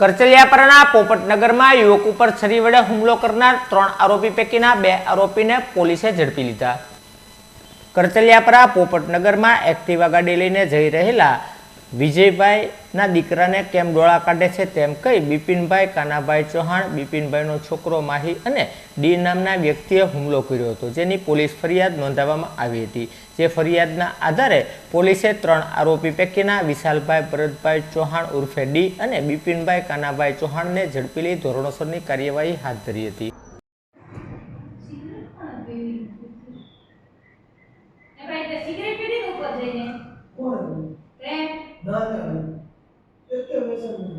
કરચલિયાપરાના પોપટનગરમાં યુવક ઉપર છરી વડે હુમલો કરનાર ત્રણ આરોપી પૈકીના બે આરોપીને પોલીસે ઝડપી લીધા. કરચલિયાપરા પોપટનગરમાં એક્ટિવા ગાડી લઈને જઈ રહેલા ના દીકરાને કેમ ડોળા કાઢે છે તેમ કહી બિપિનભાઈ કાનાભાઈ ચૌહાણ બિપિનભાઈનો છોકરો માહી અને ડી નામના વ્યક્તિએ હુમલો કર્યો હતો જેની પોલીસ ફરિયાદ નોંધાવવામાં આવી હતી. જે ફરિયાદના આધારે પોલીસે ત્રણ આરોપી પૈકીના વિશાલભાઈ ભરતભાઈ ચૌહાણ ઉર્ફે ડી અને બિપિનભાઈ કાનાભાઈ ચૌહાણને ઝડપી લઈ ધોરણોસરની કાર્યવાહી હાથ ધરી હતી. સિગરેટ પીધી ઉપર જઈને? કોણ પ્રેમ? ના ના. person